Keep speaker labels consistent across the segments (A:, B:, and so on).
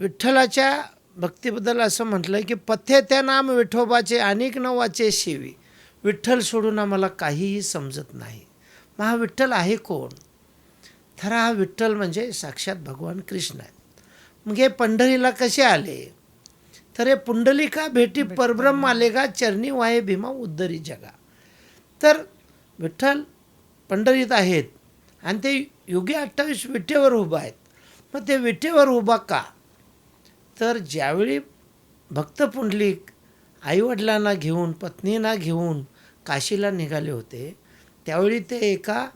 A: विठ्ठलाच्या भक्तीबद्दल असं म्हटलं की पथ्य त्या नाम विठोबाचे अनेक नवाचे शिवी. विठ्ठल सोडून आम्हाला काहीही समजत नाही. मग हा विठ्ठल आहे कोण? तर हा विठ्ठल म्हणजे साक्षात भगवान कृष्ण आहे मग हे पंढरीला कसे आले? तर हे पुंडलिका भेटी परब्रह्म आले का चरणी वाहे भीमा उद्धरी जगा. तर विठ्ठल पंढरीत आहेत आणि ते योगी अठ्ठावीस विठेवर उभा आहेत. मग ते विठेवर उभा का? तर ज्यावेळी भक्त पुंडलिक आईवडिलांना घेऊन पत्नीना घेऊन काशीला निघाले होते त्यावेळी ते एका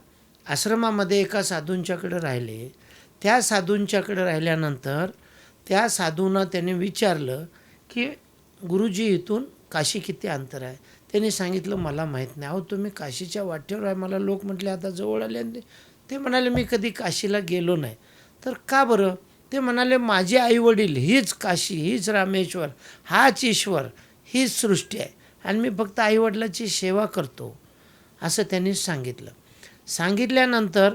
A: आश्रमामध्ये एका साधूंच्याकडे राहिले. त्या साधूंच्याकडे राहिल्यानंतर त्या साधूंना त्याने विचारलं की गुरुजी इथून काशी किती अंतर आहे? त्यांनी सांगितलं मला माहीत नाही. अहो तुम्ही काशीच्या वाटेवर आहे. मला लोक म्हटले आता जवळ आले. आणि ते म्हणाले मी कधी काशीला गेलो नाही. तर का बरं? ते म्हणाले माझे आईवडील हीच काशी हीच रामेश्वर हाच ईश्वर हीच सृष्टी आहे. आणि मी फक्त आईवडिलाची सेवा करतो. असं त्यांनी सांगितलं. सांगितल्यानंतर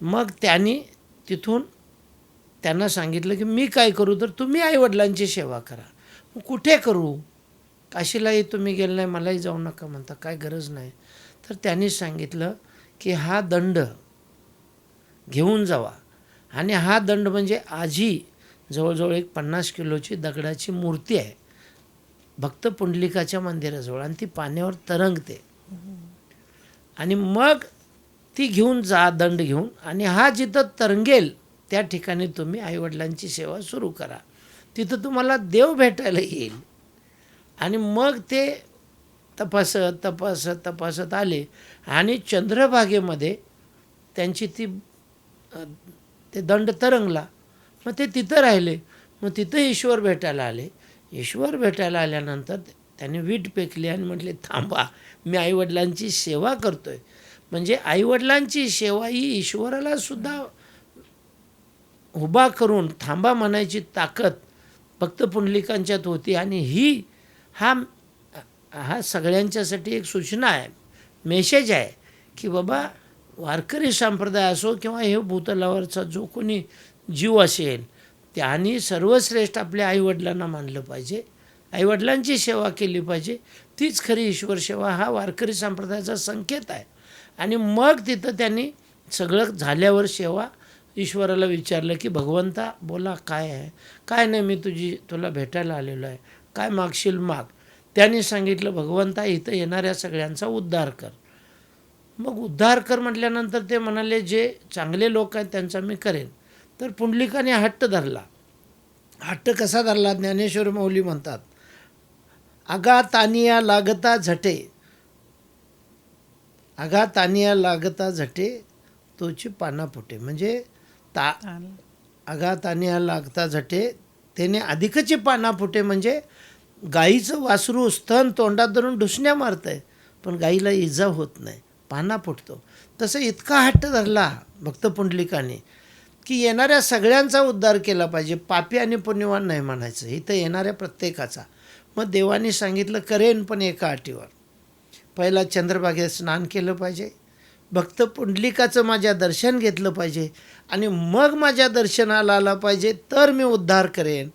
A: मग त्यांनी तिथून त्यांना सांगितलं की मी काय करू? तर तुम्ही आईवडिलांची सेवा करा. कुठे करू? काशीलाही तुम्ही गेलं नाही मलाही जाऊ नका म्हणता काय गरज नाही. तर त्यांनी सांगितलं की हा दंड घेऊन जावा. आणि हा दंड म्हणजे आजी जवळजवळ एक पन्नास किलोची दगडाची मूर्ती आहे. भक्त पुंडलिकाच्या मंदिराजवळ आणि ती पाण्यावर तरंगते. आणि मग ती घेऊन जा दंड घेऊन आणि हा जिथं तरंगेल त्या ठिकाणी तुम्ही आईवडिलांची सेवा सुरू करा. तिथं तुम्हाला देव भेटायला येईल. आणि मग ते तपासत तपासत तपासत आले आणि चंद्रभागेमध्ये त्यांची ती ते दंड तरंगला. मग ते तिथं राहिले. मग तिथं ईश्वर भेटायला आले. ईश्वर भेटायला आल्यानंतर त्याने वीट पेकली आणि म्हटले थांबा मी आईवडिलांची सेवा करतो आहे म्हणजे आईवडिलांची सेवा ही ईश्वराला सुद्धा उभा करून थांबा म्हणायची ताकद फक्त पुंडलिकांच्यात होती. आणि ही हा हा सगळ्यांच्यासाठी एक सूचना आहे मेसेज आहे की बाबा वारकरी संप्रदाय असो किंवा हे भूतलावरचा जो कोणी जीव असेल त्यांनी सर्वश्रेष्ठ आपल्या आईवडिलांना मानलं पाहिजे. आईवडिलांची सेवा केली पाहिजे. तीच खरी ईश्वर सेवा हा वारकरी संप्रदायाचा संकेत आहे. आणि मग तिथं त्यांनी सगळं झाल्यावर सेवा ईश्वराला विचारलं की भगवंता बोला काय आहे? काय नाही मी तुझी तुला भेटायला आलेलो आहे. काय मागशील माग? त्यांनी सांगितलं भगवंता इथं येणाऱ्या सगळ्यांचा उद्धार कर. मग उद्धार कर म्हटल्यानंतर ते म्हणाले जे चांगले लोक आहेत त्यांचा मी करेन. तर पुंडलिकाने हट्ट धरला. हट्ट कसा धरला? ज्ञानेश्वर मौली म्हणतात आगा तानिया लागता झटे. आगा तानिया लागता झटे तोची पाना फुटे. म्हणजे ता आगा तानिया लागता झटे त्याने अधिकची पाना फुटे. म्हणजे गाईचं वासरू स्तन तोंडात धरून ढुसण्या मारत आहे पण गाईला इजा होत नाही. पाना फुटतो. तसं इतका हट्ट धरला भक्त पुंडलिकाने की येणाऱ्या सगळ्यांचा उद्धार केला पाहिजे. पापी आणि पुण्यवान नाही म्हणायचं. इथं येणाऱ्या प्रत्येकाचा. मग देवाने सांगितलं करेन पण एका अटीवर. पहिला चंद्रभागेत स्नान केलं पाहिजे. भक्त पुंडलिकाचं माझ्या दर्शन घेतलं पाहिजे. आणि मग माझ्या दर्शनाला आला पाहिजे तर मी उद्धार करेन.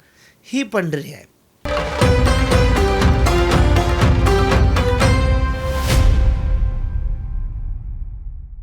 A: ही पंढरी आहे.